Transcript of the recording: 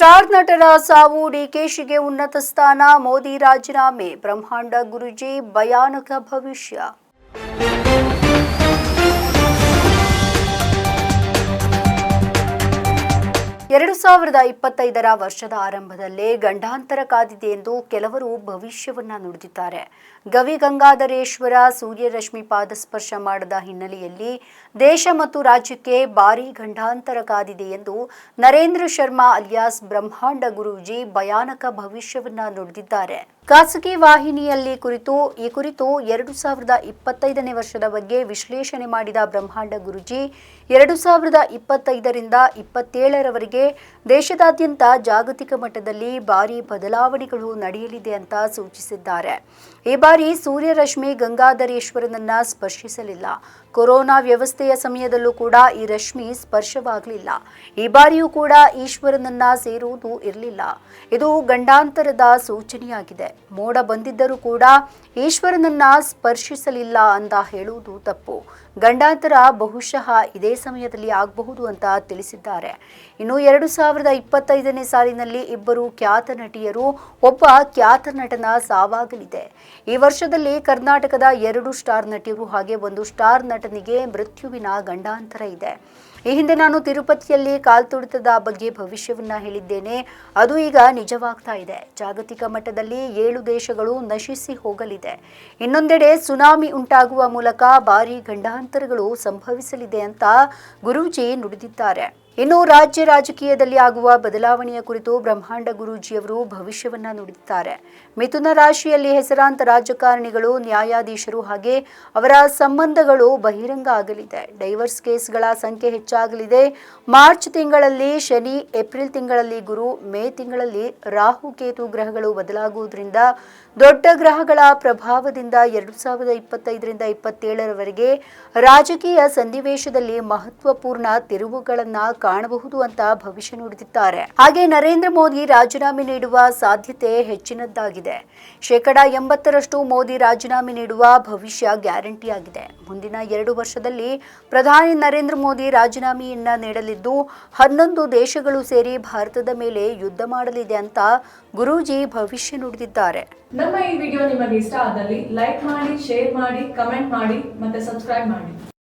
Star ನಟರ ಸಾವು ಡಿಕೆಶಿಗೆ ಉನ್ನತ ಸ್ಥಾನ ಮೋದಿ ರಾಜೀನಾಮೆ ಬ್ರಹ್ಮಾಂಡ ಗುರುಜಿ ಭಯಾನಕ ಭವಿಷ್ಯ. ಎರಡು ಸಾವಿರದ ಇಪ್ಪತ್ತೈದರ ವರ್ಷದ ಆರಂಭದಲ್ಲೇ ಗಂಡಾಂತರ ಕಾದಿದೆ ಎಂದು ಕೆಲವರು ಭವಿಷ್ಯವನ್ನ ನುಡಿದಿದ್ದಾರೆ. ಗವಿಗಂಗಾಧರೇಶ್ವರ ಸೂರ್ಯರಶ್ಮಿ ಪಾದಸ್ಪರ್ಶ ಮಾಡದ ಹಿನ್ನೆಲೆಯಲ್ಲಿ ದೇಶ ಮತ್ತು ರಾಜ್ಯಕ್ಕೆ ಭಾರೀ ಗಂಡಾಂತರ ಕಾದಿದೆ ಎಂದು ನರೇಂದ್ರ ಶರ್ಮಾ ಅಲಿಯಾಸ್ ಬ್ರಹ್ಮಾಂಡ ಗುರೂಜಿ ಭಯಾನಕ ಭವಿಷ್ಯವನ್ನ ನುಡಿದಿದ್ದಾರೆ. ಖಾಸಗಿ ವಾಹಿನಿಯಲ್ಲಿ ಕುರಿತು, ಈ ಕುರಿತು ಎರಡು ಸಾವಿರದ ಇಪ್ಪತ್ತೈದನೇ ವರ್ಷದ ಬಗ್ಗೆ ವಿಶ್ಲೇಷಣೆ ಮಾಡಿದ ಬ್ರಹ್ಮಾಂಡ ಗುರುಜಿ, ಎರಡು ಸಾವಿರದ ಇಪ್ಪತ್ತೈದರಿಂದ ಇಪ್ಪತ್ತೇಳರವರೆಗೆ ದೇಶದಾದ್ಯಂತ ಜಾಗತಿಕ ಮಟ್ಟದಲ್ಲಿ ಭಾರಿ ಬದಲಾವಣೆಗಳು ನಡೆಯಲಿದೆ ಅಂತ ಸೂಚಿಸಿದ್ದಾರೆ. ಈ ಬಾರಿ ಸೂರ್ಯರಶ್ಮಿ ಗಂಗಾಧರೇಶ್ವರನನ್ನ ಸ್ಪರ್ಶಿಸಲಿಲ್ಲ. ಕೊರೋನಾ ವ್ಯವಸ್ಥೆಯ ಸಮಯದಲ್ಲೂ ಕೂಡ ಈ ರಶ್ಮಿ ಸ್ಪರ್ಶವಾಗಲಿಲ್ಲ. ಈ ಬಾರಿಯೂ ಕೂಡ ಈಶ್ವರನನ್ನ ಸೇರುವುದು ಇರಲಿಲ್ಲ. ಇದು ಗಂಡಾಂತರದ ಸೂಚನೆಯಾಗಿದೆ. ಮೋಡ ಬಂದಿದ್ದರೂ ಕೂಡ ಈಶ್ವರನನ್ನ ಸ್ಪರ್ಶಿಸಲಿಲ್ಲ ಅಂತ ಹೇಳುವುದು ತಪ್ಪು. ಗಂಡಾಂತರ ಬಹುಶಃ ಇದೇ ಸಮಯದಲ್ಲಿ ಆಗಬಹುದು ಅಂತ ತಿಳಿಸಿದ್ದಾರೆ. ಇನ್ನು ಎರಡು ಸಾವಿರದ ಇಪ್ಪತ್ತೈದನೇ ಸಾಲಿನಲ್ಲಿ ಇಬ್ಬರು ಖ್ಯಾತ ನಟಿಯರು, ಒಬ್ಬ ಖ್ಯಾತ ನಟನ ಸಾವಾಗಲಿದೆ. ಈ ವರ್ಷದಲ್ಲಿ ಕರ್ನಾಟಕದ ಎರಡು ಸ್ಟಾರ್ ನಟಿಯರು ಹಾಗೆ ಒಂದು ಸ್ಟಾರ್ ನಟನಿಗೆ ಮೃತ್ಯುವಿನ ಗಂಡಾಂತರ ಇದೆ. ಈ ಹಿಂದೆ ನಾನು ತಿರುಪತಿಯಲ್ಲಿ ಕಾಲ್ತುಳಿತದ ಬಗ್ಗೆ ಭವಿಷ್ಯವನ್ನ ಹೇಳಿದ್ದೇನೆ. ಅದು ಈಗ ನಿಜವಾಗ್ತಾ ಇದೆ. ಜಾಗತಿಕ ಮಟ್ಟದಲ್ಲಿ ಏಳು ದೇಶಗಳು ನಶಿಸಿ ಹೋಗಲಿದೆ. ಇನ್ನೊಂದೆಡೆ ಸುನಾಮಿ ಉಂಟಾಗುವ ಮೂಲಕ ಭಾರಿ ಗಂಡಾಂತರಗಳು ಸಂಭವಿಸಲಿದೆ ಅಂತ ಗುರೂಜಿ ನುಡಿದಿದ್ದಾರೆ. ಇನ್ನು ರಾಜ್ಯ ರಾಜಕೀಯದಲ್ಲಿ ಆಗುವ ಬದಲಾವಣೆಯ ಕುರಿತು ಬ್ರಹ್ಮಾಂಡ ಗುರೂಜಿಯವರು ಭವಿಷ್ಯವನ್ನ ನುಡಿದಿದ್ದಾರೆ. ಮಿಥುನ ರಾಶಿಯಲ್ಲಿ ಹೆಸರಾಂತ ರಾಜಕಾರಣಿಗಳು, ನ್ಯಾಯಾಧೀಶರು ಹಾಗೆ ಅವರ ಸಂಬಂಧಗಳು ಬಹಿರಂಗ ಆಗಲಿದೆ. ಡೈವರ್ಸ್ ಕೇಸ್ಗಳ ಸಂಖ್ಯೆ ಹೆಚ್ಚಾಗಲಿದೆ. ಮಾರ್ಚ್ ತಿಂಗಳಲ್ಲಿ ಶನಿ, ಏಪ್ರಿಲ್ ತಿಂಗಳಲ್ಲಿ ಗುರು, ಮೇ ತಿಂಗಳಲ್ಲಿ ರಾಹು ಕೇತು ಗ್ರಹಗಳು ಬದಲಾಗುವುದರಿಂದ ದೊಡ್ಡ ಗ್ರಹಗಳ ಪ್ರಭಾವದಿಂದ ಎರಡು ಸಾವಿರದ ಇಪ್ಪತ್ತೈದರಿಂದ ಇಪ್ಪತ್ತೇಳರವರೆಗೆ ರಾಜಕೀಯ ಸನ್ನಿವೇಶದಲ್ಲಿ ಮಹತ್ವಪೂರ್ಣ ತಿರುವುಗಳನ್ನ ಕಾಣಬಹುದು ಅಂತ ಭವಿಷ್ಯ ನುಡಿದಿದ್ದಾರೆ. ಹಾಗೆ ನರೇಂದ್ರ ಮೋದಿ ರಾಜೀನಾಮೆ ನೀಡುವ ಸಾಧ್ಯತೆ ಹೆಚ್ಚಿನದ್ದಾಗಿದೆ. ಶೇಕಡ ಎಂಬತ್ತರಷ್ಟು ಮೋದಿ ರಾಜೀನಾಮೆ ನೀಡುವ ಭವಿಷ್ಯ ಗ್ಯಾರಂಟಿ ಆಗಿದೆ ಮುಂದಿನ ಎರಡು ವರ್ಷದಲ್ಲಿ ಪ್ರಧಾನಿ ನರೇಂದ್ರ ಮೋದಿ ರಾಜೀನಾಮೆಯನ್ನ ನೀಡಲಿದ್ದು, ಹನ್ನೊಂದು ದೇಶಗಳು ಸೇರಿ ಭಾರತದ ಮೇಲೆ ಯುದ್ಧ ಮಾಡಲಿದೆ ಅಂತ ಗುರೂಜಿ ಭವಿಷ್ಯ ನುಡಿದಿದ್ದಾರೆ. ನಮ್ಮ ಈ ವಿಡಿಯೋ ನಿಮಗೆ ಇಷ್ಟ ಆದಲ್ಲಿ ಲೈಕ್ ಮಾಡಿ, ಶೇರ್ ಮಾಡಿ, ಕಮೆಂಟ್ ಮಾಡಿ ಮತ್ತೆ ಸಬ್ಸ್ಕ್ರೈಬ್ ಮಾಡಿ.